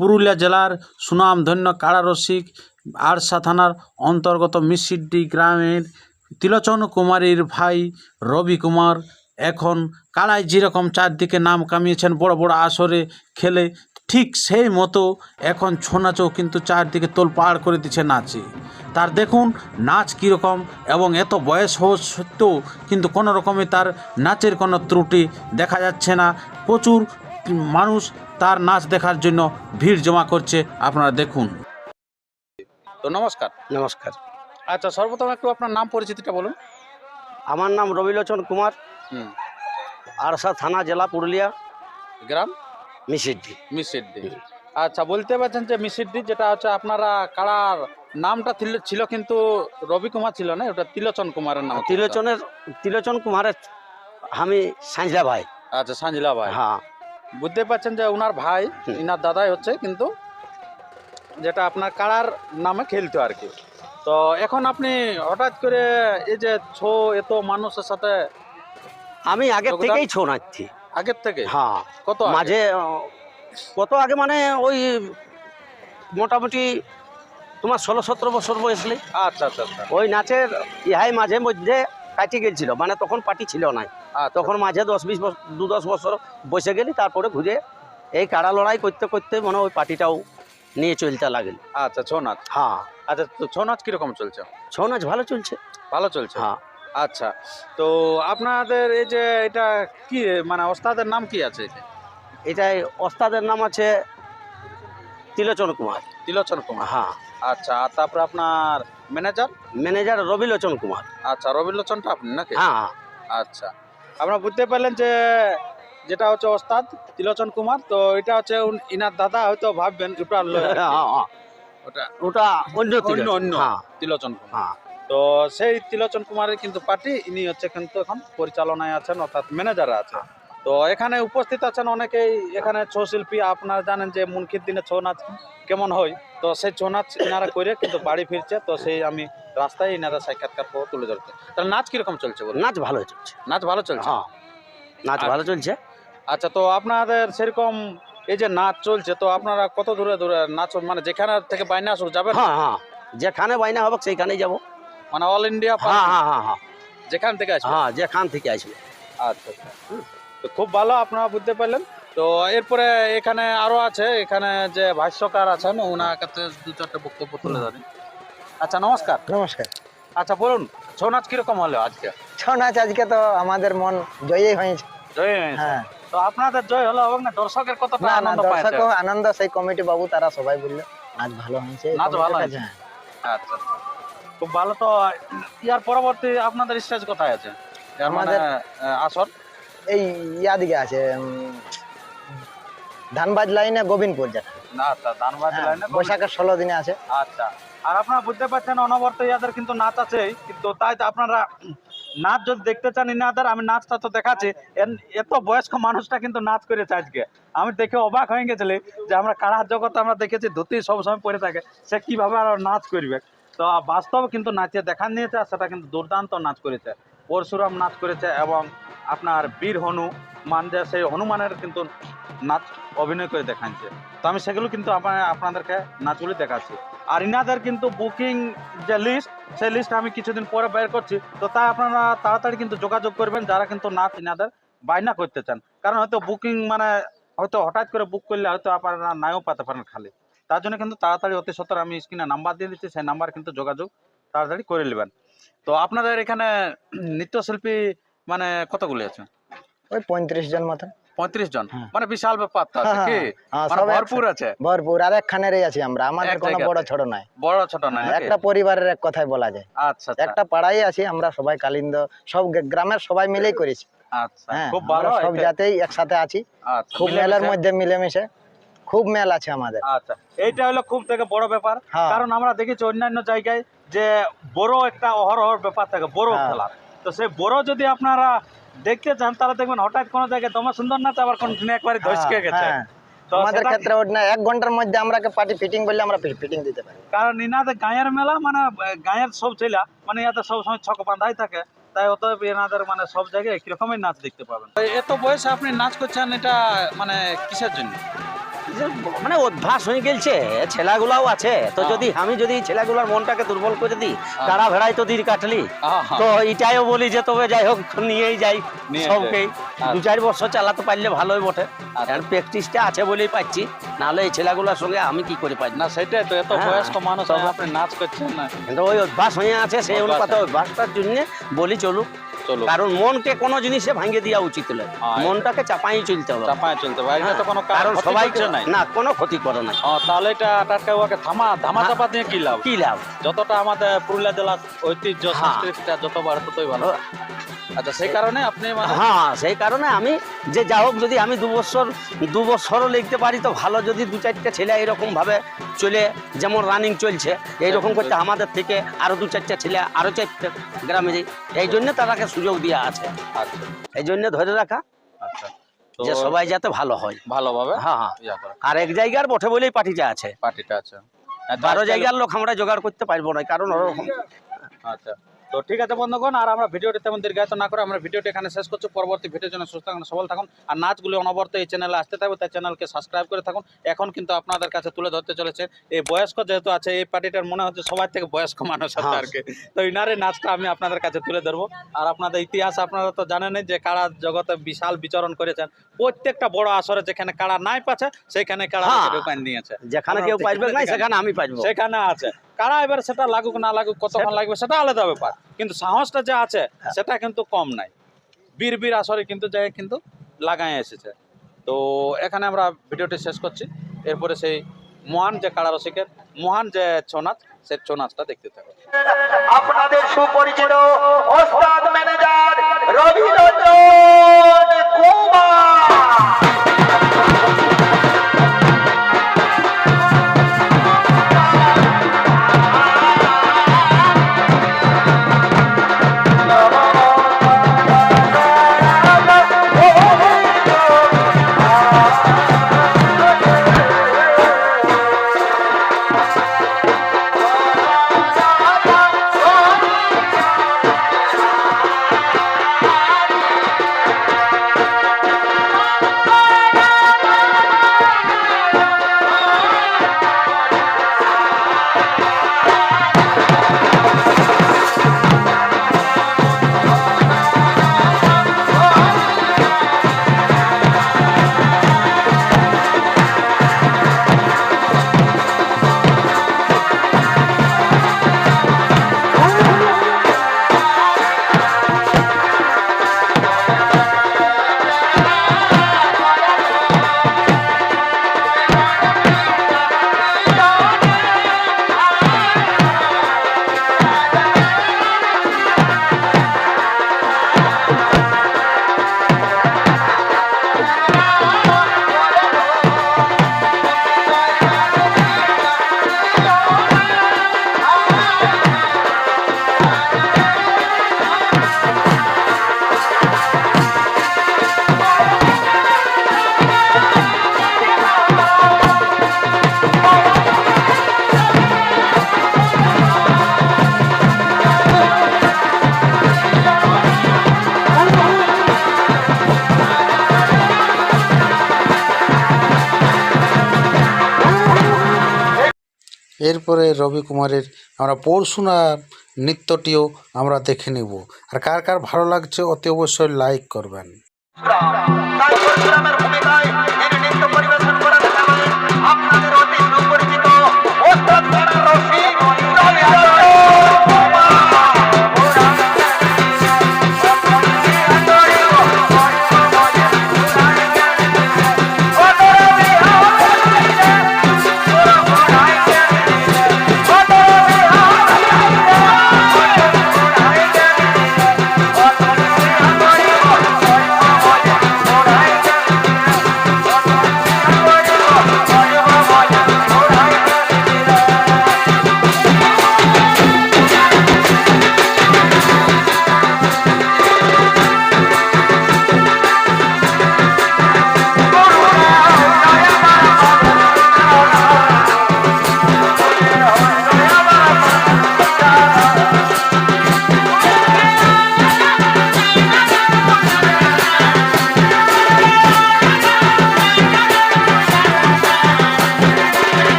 পুরুলিয়া জেলার সুনামধন্য কারারসিক আরসা থানার অন্তর্গত মিসিড্ডি গ্রামের তিলোচন কুমারীর ভাই রবি কুমার এখন কালায় যেরকম চারদিকে নাম কামিয়েছেন বড় বড় আসরে খেলে, ঠিক সেই মতো এখন ছৌ নাচও কিন্তু চারদিকে তোল পাড় করে দিচ্ছে নাচে। তার দেখুন নাচ কীরকম এবং এত বয়স হওয়া সত্ত্বেও কিন্তু কোনো রকমে তার নাচের কোনো ত্রুটি দেখা যাচ্ছে না। প্রচুর মানুষ তার নাচ দেখার জন্য ভিড় জমা করছে। আপনারা দেখুন। তো নমস্কার। নমস্কার। আচ্ছা সর্বপ্রথম একটু আপনার নাম পরিচিতিটা বলুন। আমার নাম রবিলোচন কুমার। আরসা থানা জেলা পুরুলিয়া। গ্রাম? মিসিডি। মিসিড্ডি আচ্ছা বলতে পারছেন যে মিসিড্ডি যেটা হচ্ছে আপনারা কারার নামটা ছিল- কিন্তু রবি কুমার ছিল না ওটা তিলোচন কুমারের নাম। তিলোচনের তিলোচন কুমারের আমি সাঁজলা ভাই। আচ্ছা সাঞ্জিলা ভাই। হ্যাঁ। বুঝতে পারছেন যে ওনার ভাই। ইনার দাদাই হচ্ছে কিন্তু যেটা আপনার কারার নামে খেলতো আর কি। তো এখন আপনি হঠাৎ করে এই যে ছো এত মানুষের সাথে আমি আগের যোগদান? থেকেই ছৌ নাচছি। আগের থেকে? হ্যাঁ। কত মাঝে কত আগে মানে ওই মোটামুটি তোমার ষোলো সতেরো বছর বয়সলে আচ্ছা আচ্ছা আচ্ছা। ওই নাচের ইহাই মাঝে মধ্যে কাটি গেছিল মানে তখন পার্টি ছিল না আচ্ছা, তখন মাঝে দশ বিশ বছর দু দশ বছর বসে গেলি তারপরে ঘুরে এই কাড়া লড়াই করতে করতে মনে ওই পার্টিটাও নিয়ে চলতে লাগল। আচ্ছা ছৌ নাচ হ্যাঁ। আচ্ছা তো ছৌ নাচ কীরকম চলছে? ছৌ নাচ ভালো চলছে। ভালো চলছে? হ্যাঁ। আচ্ছা তো আপনাদের এই যে এটা কি মানে ওস্তাদের নাম কি আছে এটা? এটাই ওস্তাদের নাম আছে তিলোচন কুমার। তিলোচন কুমার। হ্যাঁ। আচ্ছা আর তারপরে আপনার ম্যানেজার ম্যানেজার রবিলোচন কুমার আচ্ছা রবিলোচনটা আপনি নাকি? হ্যাঁ আচ্ছা। আপনারা বুঝতে পারলেন যে যেটা হচ্ছে ওস্তাদ তিলোচন কুমার তো এটা হচ্ছে ইনার দাদা হয়তো ভাববেন ওটা হ্যাঁ, হ্যাঁ, ওটা ওটা অন্য অন্য অন্য হ্যাঁ। তিলোচন কুমার। হ্যাঁ। তো সেই তিলোচন কুমারের কিন্তু পার্টি ইনি হচ্ছে কিন্তু এখন পরিচালনায় আছেন অর্থাৎ ম্যানেজার আছে তো এখানে উপস্থিত আছেন অনেকেই। এখানে ছৌ শিল্পী আপনারা জানেন যে মুনখির দিনে ছৌ নাচ কেমন হয়। তো সেই ছৌ নাচ ইনারা করে কিন্তু বাড়ি ফিরছে তো সেই আমি রাস্তায় ইনারা সাক্ষাৎকার করে তুলে ধরছে। তাহলে নাচ কীরকম চলছে বলুন? নাচ ভালো চলছে। নাচ ভালো চলছে? হ্যাঁ নাচ ভালো চলছে। আচ্ছা তো আপনাদের সেরকম এই যে নাচ চলছে তো আপনারা কত দূরে দূরে নাচ মানে যেখানে থেকে বাইনা আসুক যাবেন? হ্যাঁ হ্যাঁ যেখানে বাইনা হবে সেইখানেই যাব। মানে অল ইন্ডিয়া হ্যাঁ হ্যাঁ হ্যাঁ হ্যাঁ। যেখান থেকে আসবে? হ্যাঁ যেখান থেকে আসবে। আচ্ছা আচ্ছা। তো খুব ভালো আপনারা বুঝতে পারলেন। তো এরপরে এখানে আরও আছে এখানে যে ভাষ্যকার আছেন ওনার কাছে দু চারটে বক্তব্য তুলে ধরেন। আচ্ছা নমস্কার। নমস্কার। আচ্ছা বলুন ছৌ নাচ কীরকম হলো আজকে? ছৌ নাচ আজকে তো আমাদের মন জয়ই হয়েছে। জয় হয়েছে। হ্যাঁ। তো আপনাদের জয় হলো এবং না? দর্শকের কতটা আনন্দ দর্শক আনন্দ সেই কমিটি বাবু তারা সবাই বলল নাচ ভালো হয়েছে নাচ ভালো হয়েছে। হ্যাঁ। আচ্ছা আচ্ছা। খুব ভালো। তো ইয়ার পরবর্তী আপনাদের স্টেজ কোথায় আছে? মানে আমাদের- আসর এই ইয়া দিকে আছে ধানবাজ লাইনে গোবিন্দপুর যেটা। না আচ্ছা ধানবাদ হ্যাঁ, লাইনে বৈশাখের ষোলো দিনে আছে। আচ্ছা আর আপনারা বুঝতে পারছেন অনবর্ত ইয়াদের কিন্তু নাচ আছে কিন্তু তাই তো আপনারা নাচ যদি দেখতে চান ইনাদের আমি নাচটা তো দেখাচ্ছি। এত বয়স্ক মানুষটা কিন্তু নাচ করেছে আজকে। আমি দেখে অবাক হয়ে গেছিলি যে আমরা কারার জগতে আমরা দেখেছি ধুতি সবসময় পরে থাকে সে কীভাবে আর নাচ করবে? তো বাস্তব কিন্তু নাচে দেখা নিয়েছে আর সেটা কিন্তু দুর্দান্ত নাচ করেছে। পরশুরাম নাচ করেছে এবং আপনার বীর হনু মান যে সেই হনুমানের কিন্তু নাচ অভিনয় করে দেখাচ্ছে। তো আমি সেগুলো কিন্তু আপনা- আপনাদেরকে নাচগুলি দেখাচ্ছি। আর ইনাদের কিন্তু বুকিং যে লিস্ট সেই লিস্ট আমি কিছুদিন পরে বের করছি। তো তা আপনারা তাড়াতাড়ি কিন্তু যোগাযোগ করবেন, যারা কিন্তু নাচ ইনাদের বায়না করতে চান। কারণ হয়তো বুকিং মানে হয়তো হঠাৎ করে বুক করলে হয়তো আপনারা নাও পাতে পারেন খালি। তার জন্য কিন্তু তাড়াতাড়ি অতি সত্তর আমি স্ক্রিনে নাম্বার দিয়ে দিচ্ছি, সেই নাম্বার কিন্তু যোগাযোগ তাড়াতাড়ি করে নেবেন। তো আপনাদের এখানে নৃত্যশিল্পী মানে কতগুলি আছে? ওই পঁয়ত্রিশ জন মতন পঁয়ত্রিশ জন? হ্যাঁ। মানে বিশাল ব্যাপার আছে হ্যাঁ, কি? হ্যাঁ, মানে ভরপুর আছে? ভরপুর আর একখানেরই আছি আমরা আমাদের কোনো বড় ছোট নাই। বড় ছোট না নাকি? একটা পরিবারের এক কথাই বলা যায়। আচ্ছা আচ্ছা। একটা আছি আমরা সবাই কালিন্দ সব গ্রামের সবাই মিলেই করেছি। আচ্ছা খুব ভালো সব জাতেই একসাথে আছি। আচ্ছা খুব মেলার মধ্যে মিলেমিশে খুব মেল আছে আমাদের। আচ্ছা এইটা হলো খুব থেকে বড় ব্যাপার। কারণ আমরা দেখেছি অন্যান্য জায়গায় যে বড় একটা অহরহর ব্যাপার থাকে বড়। খেলা তো সেই বড় যদি আপনারা দেখতে চান তাহলে দেখবেন হঠাৎ কোনো জায়গায় তোমার সুন্দর নাচ আবার কোন একবারে ধসকে হ্যাঁ, গেছে। হ্যাঁ। আমাদের ক্ষেত্রে না এক ঘণ্টার মধ্যে আমরা পার্টি ফিটিং বললে আমরা ফিটিং দিতে পারি। কারণ ইনাদের গায়ের মেলা মানে গায়ের সব ছেলা মানে ইয়াতে সবসময় ছক বাঁধাই থাকে তাই অতএব এনাদের মানে সব জায়গায় একই রকমের নাচ দেখতে পাবেন। এত বয়সে আপনি নাচ করছেন এটা মানে কিসের জন্য? মানে অভ্যাস হয়ে গেলছে ছেলেগুলাও আছে। তো হ্যাঁ। যদি আমি যদি ছেলেগুলার মনটাকে দুর্বল করে দিই তারা ভেড়াই তো দিন কাটলি। তো এটাইও বলি যে তবে যাই হোক নিয়েই যাই সবকেই দু চার বছর চালাতে পারলে ভালোই বটে। আচ্ছা। আর প্র্যাকটিসটা আছে বলেই পাচ্ছি। নাহলে এই ছেলেগুলোর সঙ্গে আমি কি করে পারি? না সেটাই তো এত হ্যাঁ। বয়স্ক মানুষ আপনি নাচ করছেন না। কিন্তু ওই অভ্যাস হয়ে আছে সেই অনুপাতে অভ্যাসটার জন্য বলি চলুক। চলো কারণ মনকে কোনো জিনিসে ভাঙিয়ে দেওয়া উচিত নয়। হ্যাঁ। মনটাকে চাপাই চলতে হবে। চাপায় চলতে হবে। এটা তো কোনো কারণ সবাই না কোনো ক্ষতি করে না তাহলে এটা টাটকা ওকে থামা ধামা চাপা দিয়ে কি লাভ? কি লাভ? যতটা আমাদের পুরুলিয়া জেলার ঐতিহ্য হ্যাঁ। সংস্কৃতিটা যত বাড়ে ততই ভালো। আচ্ছা সেই কারণে আপনি মানে হ্যাঁ সেই কারণে আমি যে যা হোক যদি আমি দু বছর দু বছরও লিখতে পারি তো ভালো। যদি দু চারটে ছেলে এরকম ভাবে চলে যেমন রানিং চলছে এইরকম করতে আমাদের থেকে আরও দু চারটে ছেলে আরও চারটে গ্রামে যাই এই জন্য তারাকে সুযোগ দেওয়া আছে। আচ্ছা এই জন্য ধরে রাখা আচ্ছা। যে সবাই যাতে ভালো হয়। ভালোভাবে হ্যাঁ হ্যাঁ। আর এক জায়গার বটে বলেই পার্টিটা আছে। পার্টিটা আছে। বারো জায়গার লোক আমরা জোগাড় করতে পারব না কারণ ওরকম। আচ্ছা। তো ঠিক আছে বন্ধুগণ আর আমরা ভিডিওটি তেমন দীর্ঘায়িত না করে আমরা ভিডিওটি এখানে শেষ করছি। পরবর্তী ভিডিওর জন্য সুস্থ থাকুন সবল থাকুন আর নাচগুলি অনবরত এই চ্যানেলে আসতে থাকবে তাই চ্যানেলকে সাবস্ক্রাইব করে থাকুন। এখন কিন্তু আপনাদের কাছে তুলে ধরতে চলেছে এই বয়স্ক যেহেতু আছে এই পার্টিটার মনে হচ্ছে সবার থেকে বয়স্ক মানুষ আছে হ্যাঁ। আর কি। তো ইনারে নাচটা আমি আপনাদের কাছে তুলে ধরবো। আর আপনাদের ইতিহাস আপনারা তো জানেনই যে কারা জগতে বিশাল বিচরণ করেছেন। প্রত্যেকটা বড় আসরে যেখানে কারা নাই পাচ্ছে সেখানে কাড়া হ্যাঁ। দোকান নিয়েছে। যেখানে কেউ পাইবে না সেখানে আমি পাইবো। সেখানে আছে। কারা এবার সেটা লাগুক না লাগুক কতক্ষণ লাগবে সেটা আলাদা ব্যাপার। কিন্তু সাহসটা যে আছে সেটা কিন্তু কম নাই। বীর বীর আসরে কিন্তু যাই কিন্তু লাগাই এসেছে। তো এখানে আমরা ভিডিওটি শেষ করছি। এরপরে সেই মহান যে কাড়া রসিকের মহান যে ছৌ নাচ সেই ছৌ নাচটা দেখতে থাকো। আপনাদের সুপরিচিত ওস্তাদ ম্যানেজার কুমার। এরপরে রবি কুমারের আমরা পরশুনার নৃত্যটিও আমরা দেখে নেব। আর কার কার ভালো লাগছে অতি অবশ্যই লাইক করবেন।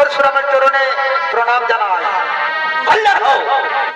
ভগবান পরশুরামের চরণে প্রণাম জানায় আল্লাহ